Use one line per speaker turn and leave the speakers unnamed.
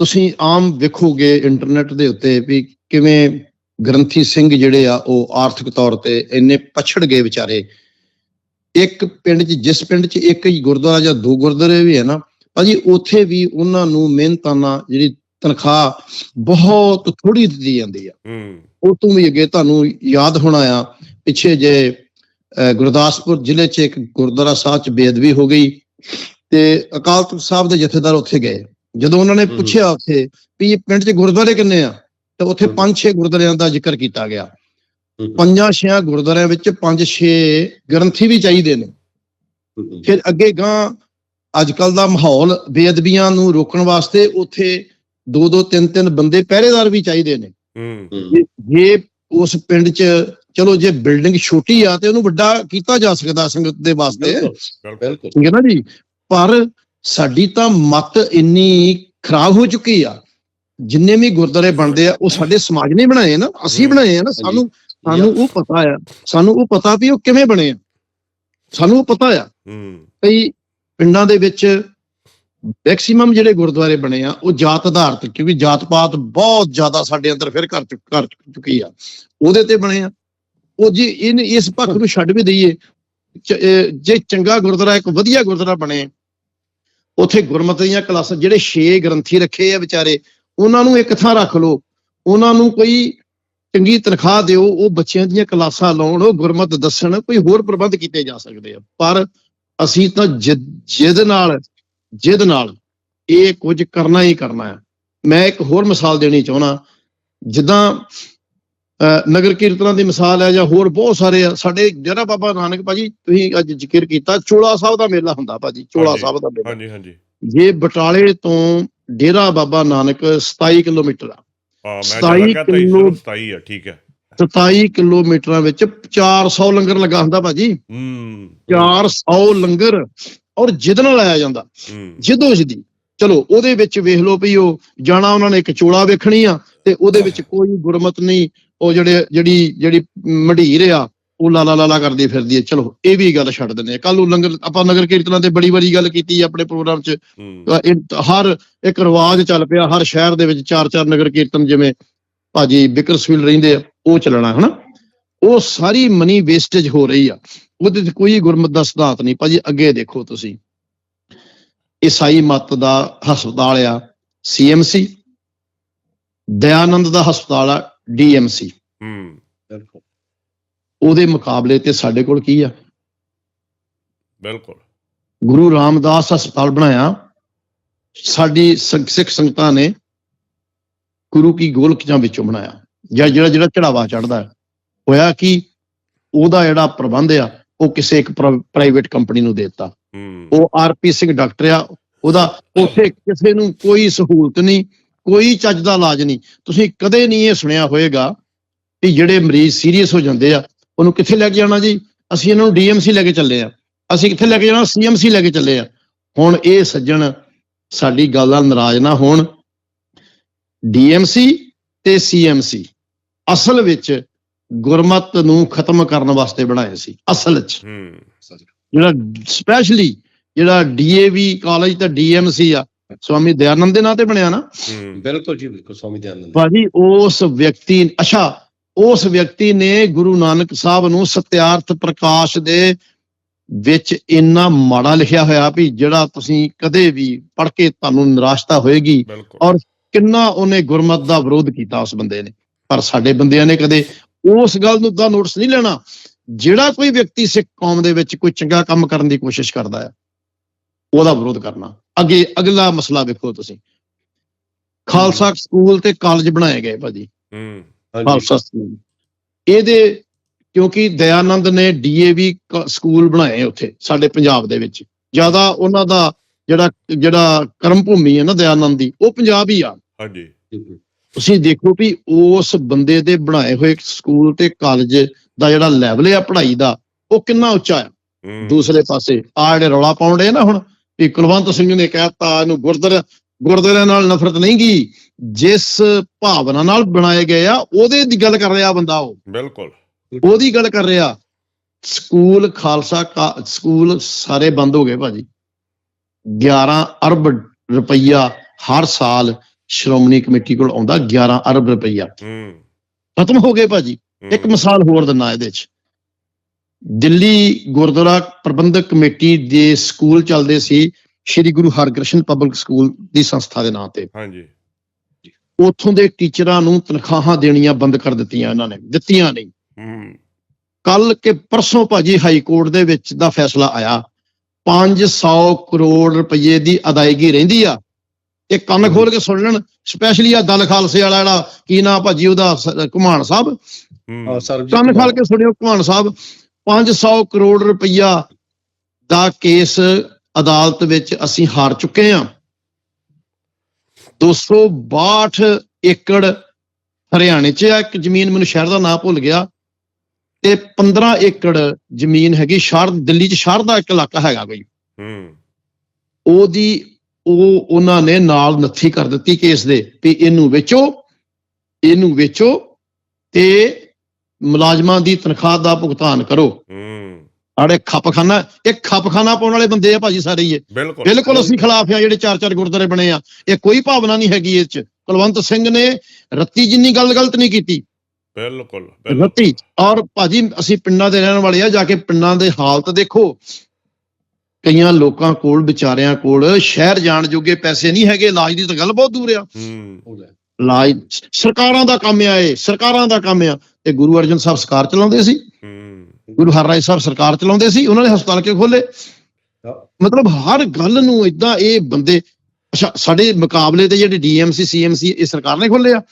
ਤੁਸੀਂ ਆਮ ਵੇਖੋਗੇ ਇੰਟਰਨੈਟ ਦੇ ਉੱਤੇ ਵੀ ਕਿਵੇਂ ਗ੍ਰੰਥੀ ਸਿੰਘ ਜਿਹੜੇ ਆ ਉਹ ਆਰਥਿਕ ਤੌਰ ਤੇ ਇੰਨੇ ਪਛੜ ਗਏ ਵਿਚਾਰੇ। ਇੱਕ ਪਿੰਡ 'ਚ ਜਿਸ ਪਿੰਡ 'ਚ ਇੱਕ ਹੀ ਗੁਰਦੁਆਰਾ ਜਾਂ ਦੋ ਗੁਰਦੁਆਰੇ ਵੀ ਹੈ ਨਾ ਭਾਜੀ ਉੱਥੇ ਵੀ ਉਹਨਾਂ ਨੂੰ ਮਿਹਨਤਾਨਾ ਜਿਹੜੀ ਤਨਖਾਹ ਬਹੁਤ ਥੋੜੀ ਦਿੱਤੀ ਜਾਂਦੀ ਆ। ਉਹ ਤੋਂ ਵੀ ਅੱਗੇ ਤੁਹਾਨੂੰ ਯਾਦ ਹੋਣਾ ਆ ਪਿੱਛੇ ਜੇ ਗੁਰਦਾਸਪੁਰ ਜ਼ਿਲ੍ਹੇ 'ਚ ਇੱਕ ਗੁਰਦੁਆਰਾ ਸਾਹਿਬ 'ਚ ਬੇਅਦਬੀ ਹੋ ਗਈ ਤੇ ਅਕਾਲ ਤਖਤ ਸਾਹਿਬ ਦੇ ਜਥੇਦਾਰ ਉੱਥੇ ਗਏ। ਜਦੋਂ ਉਹਨਾਂ ਨੇ। ਪੁੱਛਿਆ ਉੱਥੇ ਵੀ ਇਹ ਪਿੰਡ 'ਚ ਗੁਰਦੁਆਰੇ ਕਿੰਨੇ ਆ ਤਾਂ ਉੱਥੇ
ਹਮ।
ਪੰਜ ਛੇ ਗੁਰਦੁਆਰਿਆਂ ਦਾ ਜ਼ਿਕਰ ਕੀਤਾ ਗਿਆ। ਪੰਜਾਂ ਛੇ ਗੁਰਦੁਆਰਿਆਂ ਵਿੱਚ ਪੰਜ ਛੇ ਗ੍ਰੰਥੀ ਵੀ ਚਾਹੀਦੇ ਨੇ। ਫਿਰ ਅੱਗੇ ਗਾਂ ਅੱਜ ਕੱਲ ਦਾ ਮਾਹੌਲ ਬੇਅਦਬੀਆਂ ਨੂੰ ਰੋਕਣ ਵਾਸਤੇ ਉੱਥੇ ਦੋ ਦੋ ਤਿੰਨ ਤਿੰਨ ਬੰਦੇ ਪਹਿਰੇਦਾਰ ਵੀ ਚਾਹੀਦੇ ਨੇ। ਜੇ ਉਸ ਪਿੰਡ 'ਚ ਚਲੋ ਜੇ ਬਿਲਡਿੰਗ ਛੋਟੀ ਆ ਤੇ ਉਹਨੂੰ ਵੱਡਾ ਕੀਤਾ ਜਾ ਸਕਦਾ ਸੰਗਤ ਦੇ ਵਾਸਤੇ।
ਬਿਲਕੁਲ।
ਠੀਕ ਹੈ ਨਾ ਜੀ? ਪਰ ਸਾਡੀ ਤਾਂ ਮਤ ਇੰਨੀ ਖਰਾਬ ਹੋ ਚੁੱਕੀ ਆ। ਜਿੰਨੇ ਵੀ ਗੁਰਦੁਆਰੇ ਬਣਦੇ ਆ ਉਹ ਸਾਡੇ ਸਮਾਜ ਨੇ ਬਣਾਏ ਨਾ। ਅਸੀਂ। ਬਣਾਏ ਆ ਨਾ। ਸਾਨੂੰ ਸਾਨੂੰ ਉਹ ਪਤਾ ਆ। ਸਾਨੂੰ ਉਹ ਪਤਾ ਵੀ ਉਹ ਕਿਵੇਂ ਬਣੇ ਆ। ਸਾਨੂੰ ਉਹ ਪਤਾ ਆ ਕਈ ਪਿੰਡਾਂ ਦੇ ਵਿੱਚ ਮੈਕਸਿਮਮ ਜਿਹੜੇ ਗੁਰਦੁਆਰੇ ਬਣੇ ਆ ਉਹ ਜਾਤ ਆਧਾਰਿਤ ਕਿਉਂਕਿ ਜਾਤ ਪਾਤ ਬਹੁਤ ਜ਼ਿਆਦਾ ਸਾਡੇ ਅੰਦਰ ਫਿਰ ਕਰ ਚੁੱਕ- ਕਰ ਚੁੱਕੀ ਆ। ਉਹਦੇ ਤੇ ਬਣੇ ਆ। ਉਹ ਜੇ ਇਹਨ ਇਸ ਪੱਖ ਨੂੰ ਛੱਡ ਵੀ ਦਈਏ। ਜੇ ਚੰਗਾ ਗੁਰਦੁਆਰਾ ਇੱਕ ਵਧੀਆ ਗੁਰਦੁਆਰਾ ਬਣੇ ਉਥੇ ਗੁਰਮਤਿ ਦੀਆਂ ਕਲਾਸਾਂ, ਜਿਹੜੇ 6 ਗ੍ਰੰਥੀ ਰੱਖੇ ਆ ਵਿਚਾਰੇ, ਉਹਨਾਂ ਨੂੰ ਇੱਕ ਥਾਂ ਰੱਖ ਲਓ। ਉਹਨਾਂ ਨੂੰ ਕੋਈ ਚੰਗੀ ਤਨਖਾਹ ਦਿਓ, ਉਹ ਬੱਚਿਆਂ ਦੀਆਂ ਕਲਾਸਾਂ ਲਾਉਣ, ਉਹ ਗੁਰਮਤ ਦੱਸਣ, ਕੋਈ ਹੋਰ ਪ੍ਰਬੰਧ ਕੀਤੇ ਜਾ ਸਕਦੇ ਆ। ਪਰ ਅਸੀਂ ਤਾਂ ਜਿੱਦ ਜਿੱਦ ਨਾਲ ਜਿੱਦ ਨਾਲ ਇਹ ਕੁਝ ਕਰਨਾ ਹੀ ਕਰਨਾ ਹੈ। ਮੈਂ ਇੱਕ ਹੋਰ ਮਿਸਾਲ ਦੇਣੀ ਚਾਹੁੰਦਾ। ਜਿੱਦਾਂ ਨਗਰ ਕੀਰਤਨਾਂ ਦੀ ਮਿਸਾਲ ਹੈ ਜਾਂ ਹੋਰ ਬਹੁਤ ਸਾਰੇ ਆ। ਸਾਡੇ ਜਿਹੜਾ ਬਾਬਾ ਨਾਨਕ ਭਾਜੀ ਤੁਸੀਂ ਅੱਜ ਜ਼ਿਕਰ ਕੀਤਾ ਚੋਲਾ ਸਾਹਿਬ ਦਾ ਮੇਲਾ ਹੁੰਦਾ ਭਾਜੀ ਚੋਲਾ। ਸਾਹਿਬ ਦਾ ਮੇਲਾ।
ਹਾਂਜੀ ਹਾਂਜੀ।
ਜੇ ਬਟਾਲੇ ਤੋਂ ਡੇਰਾ ਬਾਬਾ ਨਾਨਕ 27 ਕਿਲੋਮੀਟਰ ਆ।
ਹਾਂ ਮੈਂ
27
ਜਿਹੜਾ ਕਹਤਾ
ਕਿਲੋ-
27 ਆ ਠੀਕ ਹੈ।
27 ਕਿਲੋਮੀਟਰਾਂ ਵਿੱਚ 400 ਲੰਗਰ ਲੱਗਾ ਹੁੰਦਾ ਭਾਜੀ।
ਹੂੰ।
400 ਲੰਗਰ ਔਰ ਜਿੱਦ ਨਾਲ ਆਇਆ ਜਾਂਦਾ। ਜਿੱਦੋ ਜਿੱਦੀ। ਚਲੋ ਉਹਦੇ ਵਿੱਚ ਵੇਖ ਲਓ ਵੀ ਉਹ ਜਾਣਾ ਉਹਨਾਂ ਨੇ ਇੱਕ ਚੋਲਾ ਵੇਖਣੀ ਆ ਤੇ ਉਹਦੇ ਵਿੱਚ ਕੋਈ ਗੁਰਮਤ ਨਹੀਂ। ਉਹ ਜਿਹੜੇ ਜਿਹੜੀ ਜਿਹੜੀ ਮਢੀਰ ਆ ਉਹ ਲਾਲਾ ਲਾਲਾ ਕਰਦੀ ਫਿਰਦੀ ਹੈ ਚਲੋ ਇਹ ਵੀ ਗੱਲ ਛੱਡ ਦਿੰਦੇ ਆ। ਕੱਲ ਨੂੰ ਲੰਗਰ ਆਪਾਂ ਨਗਰ ਕੀਰਤਨਾਂ ਤੇ ਬੜੀ ਵਾਰੀ ਗੱਲ ਕੀਤੀ ਆਪਣੇ ਪ੍ਰੋਗਰਾਮ 'ਚ। ਹਰ ਇੱਕ ਰਿਵਾਜ ਚੱਲ ਪਿਆ ਹਰ ਸ਼ਹਿਰ ਦੇ ਵਿੱਚ ਚਾਰ ਚਾਰ ਨਗਰ ਕੀਰਤਨ ਜਿਵੇਂ ਭਾਜੀ ਬਿਕਰਸਫੀਲ ਰਹਿੰਦੇ ਆ ਉਹ ਚੱਲਣਾ ਹਨਾ? ਉਹ ਸਾਰੀ ਮਨੀ ਵੇਸਟੇਜ ਹੋ ਰਹੀ ਆ। ਉਹਦੇ ਤੇ ਕੋਈ ਗੁਰਮਤ ਦਾ ਸਿਧਾਂਤ ਨਹੀਂ। ਭਾਜੀ ਅੱਗੇ ਦੇਖੋ ਤੁਸੀਂ। ਈਸਾਈ ਮਤ ਦਾ ਹਸਪਤਾਲ ਆ ਸੀਐਮਸੀ ਦਇਆਨੰਦ ਦਾ ਹਸਪਤਾਲ ਆ ਡੀਐਮਸੀ
ਹੂੰ।
ਬਿਲਕੁਲ।
ਉਹਦੇ ਮੁਕਾਬਲੇ ਤੇ ਸਾਡੇ ਕੋਲ ਕੀ ਆ?
ਬਿਲਕੁਲ।
ਗੁਰੂ ਰਾਮਦਾਸ ਹਸਪਤਾਲ ਬਣਾਇਆ। ਸਾਡੀ ਸਿੱਖ ਸੰਗਤਾਂ ਨੇ ਗੁਰੂ ਕੀ ਗੋਲਕਾਂ ਵਿੱਚੋਂ ਬਣਾਇਆ। ਜਾਂ ਜਿਹੜਾ ਜਿਹੜਾ ਚੜਾਵਾ ਚੜਦਾ ਹੋਇਆ ਕਿ? ਉਹਦਾ ਜਿਹੜਾ ਪ੍ਰਬੰਧ ਆ ਉਹ ਕਿਸੇ ਇੱਕ ਪ੍ਰਾਈਵੇਟ ਕੰਪਨੀ ਨੂੰ ਦੇ ਦਿੱਤਾ। ਉਹ ਆਰਪੀ ਸਿੰਘ ਡਾਕਟਰ ਆ। ਉਹਦਾ ਉੱਥੇ ਕਿਸੇ ਨੂੰ ਕੋਈ ਸਹੂਲਤ ਨਹੀਂ। ਕੋਈ ਚੱਜ ਦਾ ਇਲਾਜ ਨਹੀਂ। ਤੁਸੀਂ ਕਦੇ ਨਹੀਂ ਇਹ ਸੁਣਿਆ ਹੋਵੇਗਾ ਕਿ ਜਿਹੜੇ ਮਰੀਜ਼ ਸੀਰੀਅਸ ਹੋ ਜਾਂਦੇ ਆ ਉਹਨੂੰ ਕਿੱਥੇ ਲੈ ਕੇ ਜਾਣਾ ਜੀ? ਅਸੀਂ ਇਹਨਾਂ ਨੂੰ ਡੀਐਮਸੀ ਲੈ ਕੇ ਚੱਲੇ ਆ। ਅਸੀਂ ਕਿੱਥੇ ਲੈ ਕੇ ਜਾਣਾ? ਸੀਐਮਸੀ ਲੈ ਕੇ ਚੱਲੇ ਆ। ਹੁਣ ਇਹ ਸੱਜਣ ਸਾਡੀ ਗੱਲ ਨਾਲ ਨਾਰਾਜ਼ ਨਾ ਹੋਣ। ਡੀਐਮਸੀ ਤੇ ਸੀਐਮਸੀ ਅਸਲ ਵਿੱਚ ਗੁਰਮਤ ਨੂੰ ਖਤਮ ਕਰਨ ਵਾਸਤੇ ਬਣਾਏ ਸੀ। ਅਸਲ 'ਚ।
ਹੂੰ।
ਜਿਹੜਾ ਸਪੈਸ਼ਲੀ ਜਿਹੜਾ ਡੀਏਵੀ ਕਾਲਜ ਤੇ ਡੀਐਮਸੀ ਆ ਸਵਾਮੀ ਦਇਆਨੰਦ ਦੇ ਨਾਂ ਤੇ ਬਣਿਆ ਨਾ।
ਬਿਲਕੁਲ ਜੀ ਬਿਲਕੁਲ ਸਵਾਮੀ ਦਇਆਨੰਦ
ਭਾਜੀ ਉਸ ਵਿਅਕਤੀ ਅੱਛਾ ਉਸ ਵਿਅਕਤੀ ਨੇ ਗੁਰੂ ਨਾਨਕ ਸਾਹਿਬ ਨੂੰ ਸਤਿਆਰਥ ਪ੍ਰਕਾਸ਼ ਦੇ ਵਿੱਚ ਇੰਨਾ ਮਾੜਾ ਲਿਖਿਆ ਹੋਇਆ ਵੀ ਜਿਹੜਾ ਤੁਸੀਂ ਕਦੇ ਵੀ ਪੜ੍ਹ ਕੇ ਤੁਹਾਨੂੰ ਨਿਰਾਸ਼ਤਾ ਹੋਏਗੀ ਔਰ ਕਿੰਨਾ ਉਹਨੇ ਗੁਰਮਤ ਦਾ ਵਿਰੋਧ ਕੀਤਾ ਉਸ ਬੰਦੇ ਨੇ। ਪਰ ਸਾਡੇ ਬੰਦਿਆਂ ਨੇ ਕਦੇ ਉਸ ਗੱਲ ਨੂੰ ਦਾ ਨੋਟਿਸ ਨਹੀਂ ਲੈਣਾ। ਜਿਹੜਾ ਕੋਈ ਵਿਅਕਤੀ ਸਿੱਖ ਕੌਮ ਦੇ ਵਿੱਚ ਕੋਈ ਚੰਗਾ ਕੰਮ ਕਰਨ ਦੀ ਕੋਸ਼ਿਸ਼ ਕਰਦਾ ਹੈ ਉਹਦਾ ਵਿਰੋਧ ਕਰਨਾ। ਅੱਗੇ ਅਗਲਾ ਮਸਲਾ ਵੇਖੋ ਤੁਸੀਂ। ਖਾਲਸਾ ਸਕੂਲ ਤੇ ਕਾਲਜ ਬਣਾਏ ਗਏ ਭਾਜੀ।
ਹੂੰ।
ਹਾਂਜੀ।
ਖਾਲਸਾ ਸਕੂਲ। ਇਹਦੇ ਕਿਉਂਕਿ ਦਇਆਨੰਦ ਨੇ ਡੀਏਵੀ ਸਕੂਲ ਬਣਾਏ ਉੱਥੇ ਸਾਡੇ ਪੰਜਾਬ ਦੇ ਵਿੱਚ। ਜ਼ਿਆਦਾ ਉਹਨਾਂ ਦਾ ਜਿਹੜਾ ਜਿਹੜਾ ਕਰਮ ਭੂਮੀ ਹੈ ਨਾ ਦਇਆਨੰਦ ਦੀ ਉਹ ਪੰਜਾਬ ਹੀ ਆ।
ਹਾਂਜੀ।
ਤੁਸੀਂ ਦੇਖੋ ਵੀ ਉਸ ਬੰਦੇ ਦੇ ਬਣਾਏ ਹੋਏ ਸਕੂਲ ਤੇ ਕਾਲਜ ਦਾ ਜਿਹੜਾ ਲੈਵਲ ਹੈ ਪੜ੍ਹਾਈ ਦਾ ਉਹ ਕਿੰਨਾ ਉੱਚਾ ਹੈ
ਹੂੰ।
ਦੂਸਰੇ ਪਾਸੇ ਆ ਜਿਹੜੇ ਰੌਲਾ ਪਾਉਂਦੇ ਨਾ ਹੁਣ ਵੀ ਕੁਲਵੰਤ ਸਿੰਘ ਨੇ ਕਹਿਤਾ ਇਹਨੂੰ ਗੁਰਦੁਆਰਾ ਗੁਰਦੁਆਰਿਆਂ ਨਾਲ ਨਫ਼ਰਤ ਨਹੀਂ ਗਈ। ਜਿਸ ਭਾਵਨਾ ਨਾਲ ਬਣਾਏ ਗਏ ਆ ਉਹਦੇ ਦੀ ਗੱਲ ਕਰ ਰਿਹਾ ਬੰਦਾ ਉਹ।
ਬਿਲਕੁਲ।
ਉਹਦੀ ਗੱਲ ਕਰ ਰਿਹਾ। ਸਕੂਲ ਖਾਲਸਾ ਸਕੂਲ ਸਾਰੇ ਬੰਦ ਹੋ ਗਏ ਭਾਜੀ। 11 ਅਰਬ ਰੁਪਈਆ ਹਰ ਸਾਲ ਸ਼੍ਰੋਮਣੀ ਕਮੇਟੀ ਕੋਲ ਆਉਂਦਾ 11 ਅਰਬ ਰੁਪਈਆ।
ਹੂੰ।
ਖਤਮ ਹੋ ਗਏ ਭਾਜੀ। ਇੱਕ ਮਿਸਾਲ ਹੋਰ ਦਿੰਨਾ ਇਹਦੇ ਚ। ਦਿੱਲੀ ਗੁਰਦੁਆਰਾ ਪ੍ਰਬੰਧਕ ਕਮੇਟੀ ਦੇ ਸਕੂਲ ਚੱਲਦੇ ਸੀ ਸ਼੍ਰੀ ਗੁਰੂ ਹਰਕ੍ਰਿਸ਼ਨ ਪਬਲਿਕ ਸਕੂਲ ਦੀ ਸੰਸਥਾ ਦੇ ਨਾਂ ਤੇ।
ਹਾਂਜੀ।
ਉੱਥੋਂ ਦੇ ਟੀਚਰਾਂ ਨੂੰ ਤਨਖਾਹਾਂ ਦੇਣੀਆਂ ਬੰਦ ਕਰ ਦਿੱਤੀਆਂ ਇਹਨਾਂ ਨੇ ਦਿੱਤੀਆਂ ਨਹੀਂ।
ਹੂੰ।
ਕੱਲ ਕੇ ਪਰਸੋਂ ਭਾਜੀ ਹਾਈ ਕੋਰਟ ਦੇ ਵਿੱਚ ਦਾ ਫੈਸਲਾ ਆਇਆ 500 ਕਰੋੜ ਰੁਪਏ ਦੀ ਅਦਾਇਗੀ ਰਹਿੰਦੀ ਆ ਇਹ ਕੰਨ ਖੋਲ ਕੇ ਸੁਣ ਲੈਣ ਸਪੈਸ਼ਲੀ ਆ ਦਲ ਖਾਲਸੇ ਵਾਲਾ ਜਿਹੜਾ ਕੀ ਨਾਂ ਭਾਜੀ ਉਹਦਾ ਘੁਮਾਣ ਸਾਹਿਬ?
ਸਰਬਜੀਤ
ਕੰਨ। ਖੋਲ ਕੇ ਸੁਣਿਓ ਘੁਮਾਣ ਸਾਹਿਬ 500 ਕਰੋੜ ਰੁਪਈਆ ਦਾ ਕੇਸ ਅਦਾਲਤ ਵਿੱਚ ਅਸੀਂ ਹਾਰ ਚੁੱਕੇ ਹਾਂ। 262 ਏਕੜ ਹਰਿਆਣੇ 'ਚ ਆ ਇੱਕ ਜ਼ਮੀਨ ਮੈਨੂੰ ਸ਼ਹਿਰ ਦਾ ਨਾਮ ਭੁੱਲ ਗਿਆ ਤੇ 15 ਏਕੜ ਜ਼ਮੀਨ ਹੈਗੀ ਸ਼ਹਿਰ ਦਿੱਲੀ 'ਚ ਸ਼ਹਿਰ ਦਾ ਇੱਕ ਇਲਾਕਾ ਹੈਗਾ ਕੋਈ।
ਹੂੰ।
ਉਹਦੀ ਉਹ ਉਹਨਾਂ ਨੇ ਨਾਲ ਨੱਥੀ ਕਰ ਦਿੱਤੀ ਕੇਸ ਦੇ ਵੀ ਇਹਨੂੰ ਵੇਚੋ ਇਹਨੂੰ ਵੇਚੋ ਤੇ ਮੁਲਾਜ਼ਮਾਂ ਦੀ ਤਨਖਾਹ ਦਾ ਭੁਗਤਾਨ ਕਰੋ।
ਹੂੰ।
ਆੜੇ ਖੱਪਖਾਨਾ ਇਹ ਖੱਪਖਾਨਾ ਪਾਉਣ ਵਾਲੇ ਬੰਦੇ ਆ ਭਾਜੀ ਸਾਰੇ ਹੀ ਇਹ।
ਬਿਲਕੁਲ।
ਅਸੀਂ ਖਿਲਾਫ ਆ ਜਿਹੜੇ ਚਾਰ ਚਾਰ ਗੁਰਦੁਆਰੇ ਬਣੇ ਆ। ਇਹ ਕੋਈ ਭਾਵਨਾ ਨਹੀਂ ਹੈਗੀ ਇਹ ਚ। ਕੁਲਵੰਤ ਸਿੰਘ ਨੇ ਰੱਤੀ ਜਿੰਨੀ ਗੱਲ ਗਲਤ ਨਹੀਂ ਕੀਤੀ।
ਬਿਲਕੁਲ ਬਿਲਕੁਲ।
ਰੱਤੀ ਔਰ ਭਾਜੀ ਅਸੀਂ ਪਿੰਡਾਂ ਦੇ ਰਹਿਣ ਵਾਲੇ ਆ ਜਾ ਕੇ ਪਿੰਡਾਂ ਦੇ ਹਾਲਤ ਦੇਖੋ। ਕਈਆਂ ਲੋਕਾਂ ਕੋਲ ਵਿਚਾਰਿਆਂ ਕੋਲ ਸ਼ਹਿਰ ਜਾਣ ਜੋਗੇ ਪੈਸੇ ਨਹੀਂ ਹੈਗੇ ਇਲਾਜ ਦੀ ਤਾਂ ਗੱਲ ਬਹੁਤ ਦੂਰ ਆ।
ਹੂੰ
ਉਹ ਲੈ।
ਇਲਾਜ ਸਰਕਾਰਾਂ ਦਾ ਕੰਮ ਆ ਇਹ ਸਰਕਾਰਾਂ ਦਾ ਕੰਮ ਆ ਤੇ ਗੁਰੂ ਅਰਜਨ ਸਾਹਿਬ ਸਰਕਾਰ ਚਲਾਉਂਦੇ ਸੀ ਗੁਰੂ ਹਰਰਾਏ ਸਾਹਿਬ ਸਰਕਾਰ ਚਲਾਉਂਦੇ ਸੀ ਉਹਨਾਂ ਨੇ ਹਸਪਤਾਲ ਕਿਉਂ ਖੋਲੇ। ਮਤਲਬ ਹਰ ਗੱਲ ਨੂੰ ਇਦਾਂ ਇਹ ਬੰਦੇ ਅੱਛਾ ਸਾਡੇ ਮੁਕਾਬਲੇ ਤੇ ਜਿਹੜੇ ਡੀਐਮਸੀ ਸੀਐਮਸੀ ਇਹ ਸਰਕਾਰ ਨੇ ਖੋਲੇ ਆ